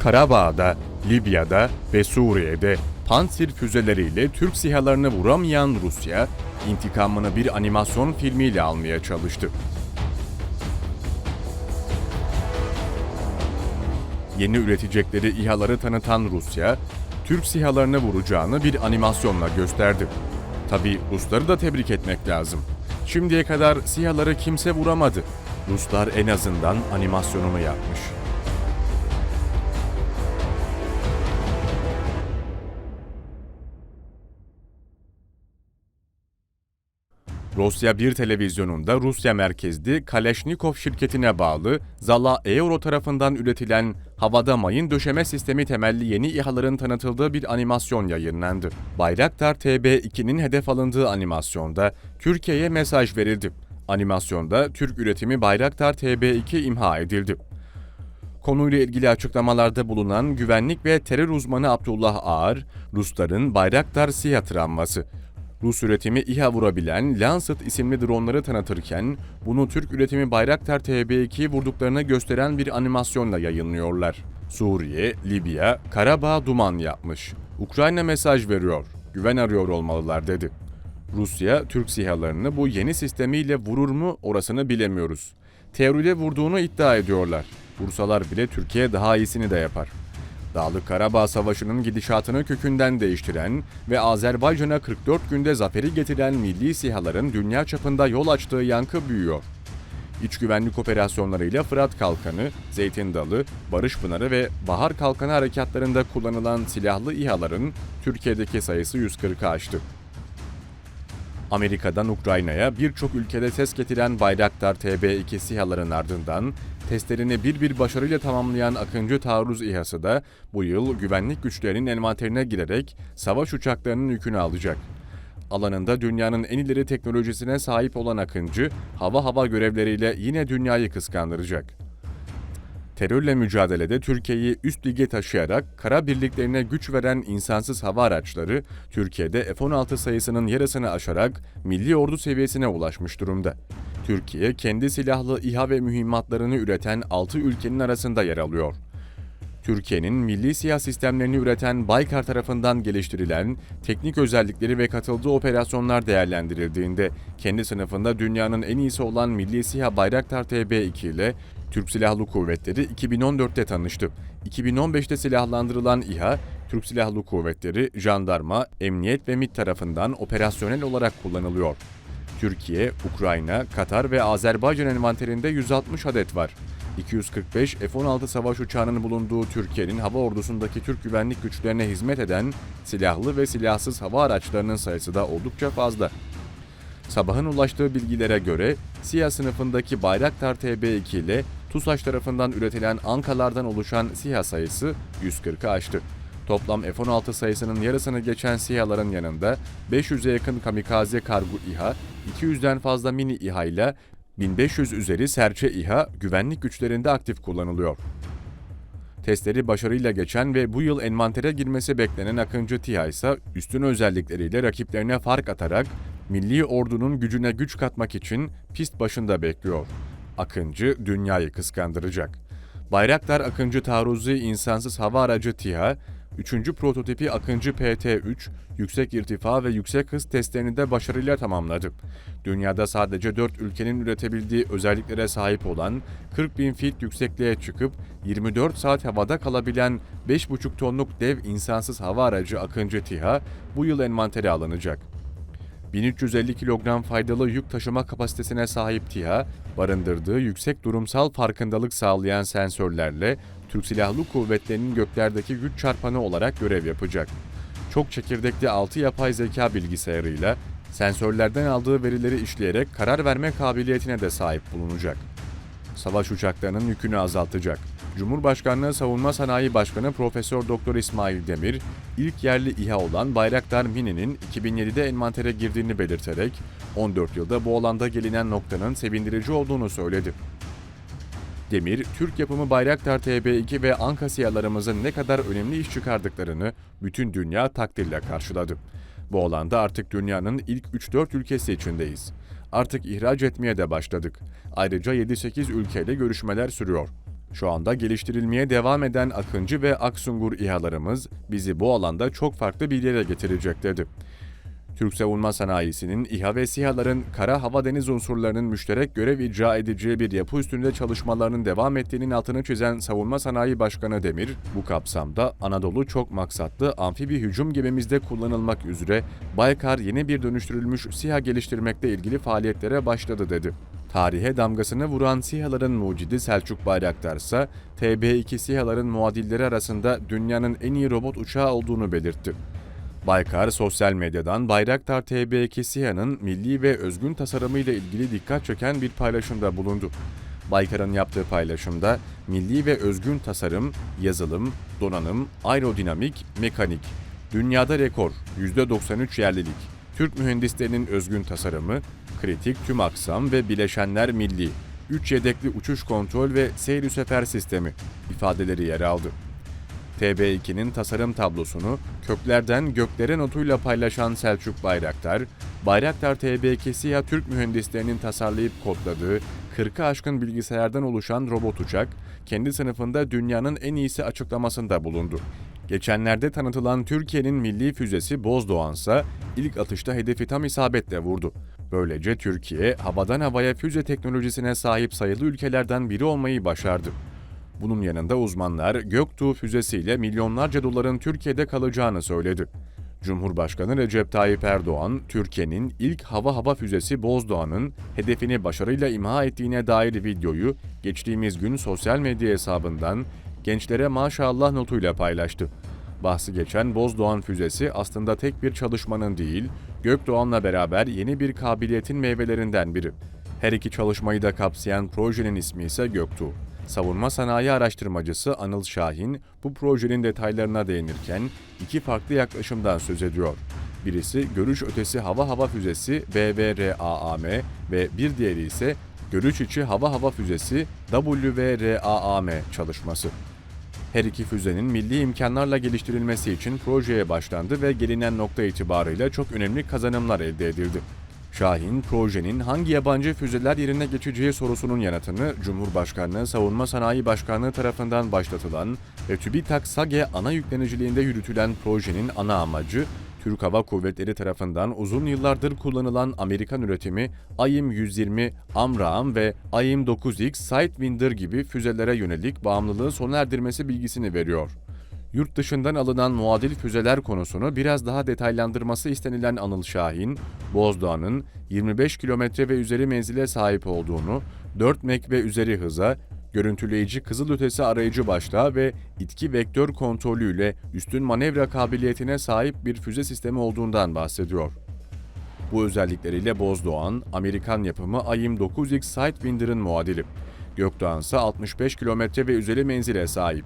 Karabağ'da, Libya'da ve Suriye'de Pansir füzeleriyle Türk sihalarını vuramayan Rusya, intikamını bir animasyon filmiyle almaya çalıştı. Yeni üretecekleri İHA'ları tanıtan Rusya, Türk sihalarını vuracağını bir animasyonla gösterdi. Tabi Rusları da tebrik etmek lazım. Şimdiye kadar sihaları kimse vuramadı. Ruslar en azından animasyonunu yapmış. Rusya bir televizyonunda Rusya merkezli Kalashnikov şirketine bağlı Zala Euro tarafından üretilen havada mayın döşeme sistemi temelli yeni İHA'ların tanıtıldığı bir animasyon yayınlandı. Bayraktar TB2'nin hedef alındığı animasyonda Türkiye'ye mesaj verildi. Animasyonda Türk üretimi Bayraktar TB2 imha edildi. Konuyla ilgili açıklamalarda bulunan güvenlik ve terör uzmanı Abdullah Ağar, Rusların Bayraktar SİHA travması, Rus üretimi İHA vurabilen Lancet isimli dronları tanıtırken bunu Türk üretimi Bayraktar TB2'yi vurduklarını gösteren bir animasyonla yayınlıyorlar. Suriye, Libya, Karabağ duman yapmış. Ukrayna mesaj veriyor. Güven arıyor olmalılar dedi. Rusya, Türk SİHA'larını bu yeni sistemiyle vurur mu orasını bilemiyoruz. Teoride vurduğunu iddia ediyorlar. Vursalar bile Türkiye daha iyisini de yapar. Dağlık Karabağ Savaşı'nın gidişatını kökünden değiştiren ve Azerbaycan'a 44 günde zaferi getiren milli sihaların dünya çapında yol açtığı yankı büyüyor. İç güvenlik operasyonlarıyla Fırat Kalkanı, Zeytin Dalı, Barış Pınarı ve Bahar Kalkanı harekatlarında kullanılan silahlı İHA'ların Türkiye'deki sayısı 140'ı aştı. Amerika'dan Ukrayna'ya birçok ülkede ses getiren Bayraktar TB2 SİHA'ların ardından testlerini bir bir başarıyla tamamlayan Akıncı Taarruz İHA'sı da bu yıl güvenlik güçlerinin envanterine girerek savaş uçaklarının yükünü alacak. Alanında dünyanın en ileri teknolojisine sahip olan Akıncı, hava hava görevleriyle yine dünyayı kıskandıracak. Terörle mücadelede Türkiye'yi üst lige taşıyarak kara birliklerine güç veren insansız hava araçları Türkiye'de F-16 sayısının yarısını aşarak milli ordu seviyesine ulaşmış durumda. Türkiye kendi silahlı İHA ve mühimmatlarını üreten 6 ülkenin arasında yer alıyor. Türkiye'nin milli siyah sistemlerini üreten Baykar tarafından geliştirilen teknik özellikleri ve katıldığı operasyonlar değerlendirildiğinde kendi sınıfında dünyanın en iyisi olan Milli Siyah Bayraktar TB2 ile Türk Silahlı Kuvvetleri 2014'te tanıştı. 2015'te silahlandırılan İHA, Türk Silahlı Kuvvetleri, jandarma, emniyet ve MİT tarafından operasyonel olarak kullanılıyor. Türkiye, Ukrayna, Katar ve Azerbaycan envanterinde 160 adet var. 245 F-16 savaş uçağının bulunduğu Türkiye'nin hava ordusundaki Türk güvenlik güçlerine hizmet eden silahlı ve silahsız hava araçlarının sayısı da oldukça fazla. Sabahın ulaştığı bilgilere göre SİHA sınıfındaki Bayraktar TB2 ile TUSAŞ tarafından üretilen Ankalardan oluşan SİHA sayısı 140'ı aştı. Toplam F-16 sayısının yarısını geçen SİHA'ların yanında 500'e yakın kamikaze kargo İHA, 200'den fazla mini İHA ile 1500 üzeri serçe İHA güvenlik güçlerinde aktif kullanılıyor. Testleri başarıyla geçen ve bu yıl envantere girmesi beklenen Akıncı TİHA ise üstün özellikleriyle rakiplerine fark atarak milli ordunun gücüne güç katmak için pist başında bekliyor. Akıncı dünyayı kıskandıracak. Bayraktar Akıncı taarruzi insansız hava aracı TİHA, 3. prototipi Akıncı PT-3, yüksek irtifa ve yüksek hız testlerini de başarıyla tamamladı. Dünyada sadece 4 ülkenin üretebildiği özelliklere sahip olan 40 bin feet yüksekliğe çıkıp 24 saat havada kalabilen 5,5 tonluk dev insansız hava aracı Akıncı TİHA bu yıl envantere alınacak. 1350 kilogram faydalı yük taşıma kapasitesine sahip TİHA, barındırdığı yüksek durumsal farkındalık sağlayan sensörlerle Türk Silahlı Kuvvetleri'nin göklerdeki güç çarpanı olarak görev yapacak. Çok çekirdekli 6 yapay zeka bilgisayarıyla sensörlerden aldığı verileri işleyerek karar verme kabiliyetine de sahip bulunacak. Savaş uçaklarının yükünü azaltacak. Cumhurbaşkanlığı Savunma Sanayi Başkanı Profesör Doktor İsmail Demir, ilk yerli İHA olan Bayraktar Mini'nin 2007'de envantere girdiğini belirterek 14 yılda bu alanda gelinen noktanın sevindirici olduğunu söyledi. Demir, Türk yapımı Bayraktar TB2 ve Anka SİHA'larımızın ne kadar önemli iş çıkardıklarını bütün dünya takdirle karşıladı. Bu alanda artık dünyanın ilk 3-4 ülkesi içindeyiz. Artık ihraç etmeye de başladık. Ayrıca 7-8 ülkeyle görüşmeler sürüyor. Şu anda geliştirilmeye devam eden Akıncı ve Aksungur İHA'larımız bizi bu alanda çok farklı bir yere getirecek dedi. Türk savunma sanayisinin İHA ve SİHA'ların kara hava deniz unsurlarının müşterek görev icra edeceği bir yapı üstünde çalışmalarının devam ettiğinin altını çizen Savunma Sanayi Başkanı Demir, bu kapsamda Anadolu çok maksatlı amfibi hücum gemimizde kullanılmak üzere Baykar yeni bir dönüştürülmüş SİHA geliştirmekle ilgili faaliyetlere başladı dedi. Tarihe damgasını vuran SİHA'ların mucidi Selçuk Bayraktar ise TB2 SİHA'ların muadilleri arasında dünyanın en iyi robot uçağı olduğunu belirtti. Baykar sosyal medyadan Bayraktar TB2 SİHA'nın milli ve özgün tasarımıyla ilgili dikkat çeken bir paylaşımda bulundu. Baykar'ın yaptığı paylaşımda milli ve özgün tasarım, yazılım, donanım, aerodinamik, mekanik, dünyada rekor, %93 yerlilik, Türk mühendislerinin özgün tasarımı, kritik tüm aksam ve bileşenler milli, 3 yedekli uçuş kontrol ve seyir sefer sistemi ifadeleri yer aldı. TB2'nin tasarım tablosunu köklerden göklere notuyla paylaşan Selçuk Bayraktar, Bayraktar TB2 SİHA Türk mühendislerinin tasarlayıp kodladığı 40'ı aşkın bilgisayardan oluşan robot uçak, kendi sınıfında dünyanın en iyisi açıklamasında bulundu. Geçenlerde tanıtılan Türkiye'nin milli füzesi Bozdoğan ise ilk atışta hedefi tam isabetle vurdu. Böylece Türkiye, havadan havaya füze teknolojisine sahip sayılı ülkelerden biri olmayı başardı. Bunun yanında uzmanlar Göktuğ füzesiyle milyonlarca doların Türkiye'de kalacağını söyledi. Cumhurbaşkanı Recep Tayyip Erdoğan, Türkiye'nin ilk hava hava füzesi Bozdoğan'ın hedefini başarıyla imha ettiğine dair videoyu geçtiğimiz gün sosyal medya hesabından gençlere maşallah notuyla paylaştı. Bahsi geçen Bozdoğan füzesi aslında tek bir çalışmanın değil, Gökdoğan'la beraber yeni bir kabiliyetin meyvelerinden biri. Her iki çalışmayı da kapsayan projenin ismi ise Göktuğ. Savunma sanayi araştırmacısı Anıl Şahin bu projenin detaylarına değinirken iki farklı yaklaşımdan söz ediyor. Birisi görüş ötesi hava hava füzesi BVRAAM ve bir diğeri ise görüş içi hava hava füzesi WVRAAM çalışması. Her iki füzenin milli imkanlarla geliştirilmesi için projeye başlandı ve gelinen nokta itibarıyla çok önemli kazanımlar elde edildi. Şahin, projenin hangi yabancı füzeler yerine geçeceği sorusunun yanıtını Cumhurbaşkanlığı Savunma Sanayi Başkanlığı tarafından başlatılan ve TÜBİTAK SAGE ana yükleniciliğinde yürütülen projenin ana amacı, Türk Hava Kuvvetleri tarafından uzun yıllardır kullanılan Amerikan üretimi AIM-120, AMRAAM ve AIM-9X Sidewinder gibi füzelere yönelik bağımlılığı sona erdirmesi bilgisini veriyor. Yurt dışından alınan muadil füzeler konusunu biraz daha detaylandırması istenilen Anıl Şahin, Bozdoğan'ın 25 kilometre ve üzeri menzile sahip olduğunu, 4 mek ve üzeri hıza, görüntüleyici kızılötesi arayıcı başlığa ve itki vektör kontrolüyle üstün manevra kabiliyetine sahip bir füze sistemi olduğundan bahsediyor. Bu özellikleriyle Bozdoğan, Amerikan yapımı AIM-9X Sidewinder'ın muadili. Gökdoğan ise 65 kilometre ve üzeri menzile sahip.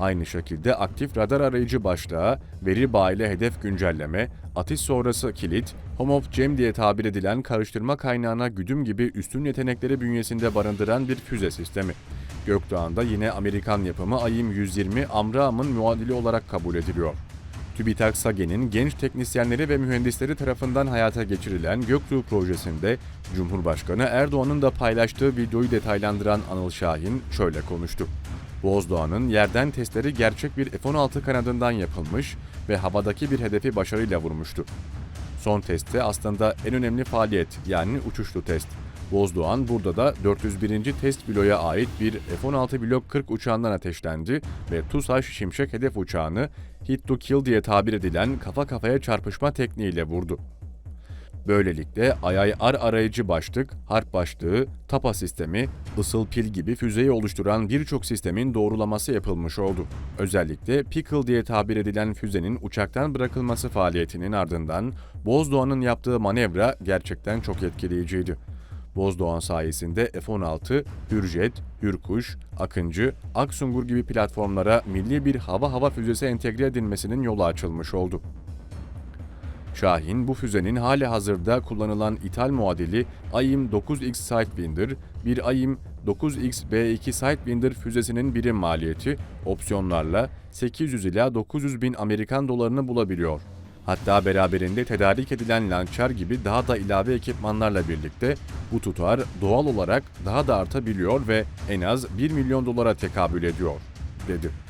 Aynı şekilde aktif radar arayıcı başlığa, veri bağıyla hedef güncelleme, atış sonrası kilit, Home of Gem diye tabir edilen karıştırma kaynağına güdüm gibi üstün yetenekleri bünyesinde barındıran bir füze sistemi. Gökdoğan'da yine Amerikan yapımı AIM-120 Amraam'ın muadili olarak kabul ediliyor. TÜBİTAK SAGE'nin genç teknisyenleri ve mühendisleri tarafından hayata geçirilen Göktuğ projesinde Cumhurbaşkanı Erdoğan'ın da paylaştığı videoyu detaylandıran Anıl Şahin şöyle konuştu. Bozdoğan'ın yerden testleri gerçek bir F-16 kanadından yapılmış ve havadaki bir hedefi başarıyla vurmuştu. Son testte aslında en önemli faaliyet yani uçuşlu test. Bozdoğan burada da 401. test biloya ait bir F-16 Blok 40 uçağından ateşlendi ve TUSAŞ Şimşek hedef uçağını hit to kill diye tabir edilen kafa kafaya çarpışma tekniğiyle vurdu. Böylelikle IIR arayıcı başlık, harp başlığı, TAPA sistemi, ısıl pil gibi füzeyi oluşturan birçok sistemin doğrulaması yapılmış oldu. Özellikle Pickle diye tabir edilen füzenin uçaktan bırakılması faaliyetinin ardından Bozdoğan'ın yaptığı manevra gerçekten çok etkileyiciydi. Bozdoğan sayesinde F-16, Hürjet, Hürkuş, Akıncı, Aksungur gibi platformlara milli bir hava hava füzesi entegre edilmesinin yolu açılmış oldu. Şahin bu füzenin hali hazırda kullanılan ithal muadili AIM-9X Sidewinder, bir AIM-9X B2 Sidewinder füzesinin birim maliyeti opsiyonlarla 800 ila 900 bin Amerikan dolarını bulabiliyor. Hatta beraberinde tedarik edilen lançer gibi daha da ilave ekipmanlarla birlikte bu tutar doğal olarak daha da artabiliyor ve en az 1 milyon dolara tekabül ediyor, dedi.